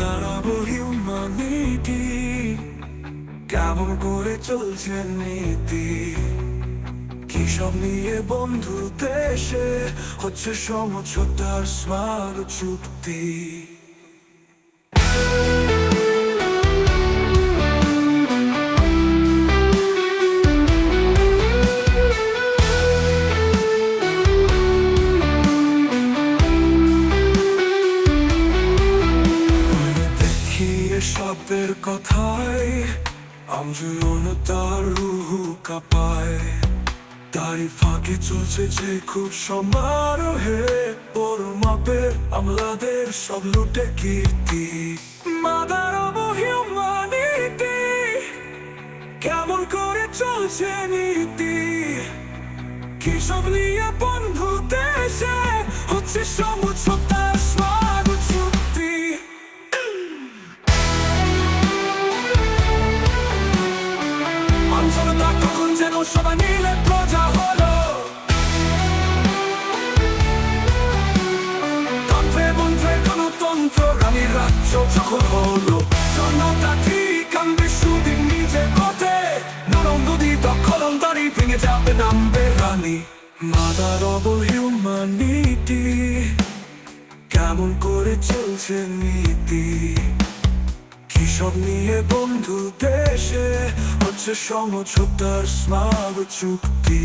দাঁড়াবো হিউম্যানিটি কেমন করে চলছে নীতি? কিসব নিয়ে বন্ধু দেশে হচ্ছে সমঝোতার স্মার চুক্তি? এসবের কথায় আমজন তার রুহু কাঁপায়। তারই ফাঁকে চলছে যে খুব সমারোহে, বড় মাপের আমলাদের সব লুটে কীর্তি। মাদার অবহিউমানিটি কেমন করে চলছে নীতি? কি সব নিয়ে বন্ধু দেশে হচ্ছে সমঝোতার রানীর রাজ্য যখন হলো। জনতা ঠিক আনবে, সুদিন নিজে পথে। নরম নদী দখলদারি ভেঙে যাবে, নামবে রানী। মাদার অব হিউম্যানিটি, কেমন করে চলছে নীতি? কি সব নিয়ে বন্ধু দেশে হচ্ছে সমঝোতার স্মার চুক্তি?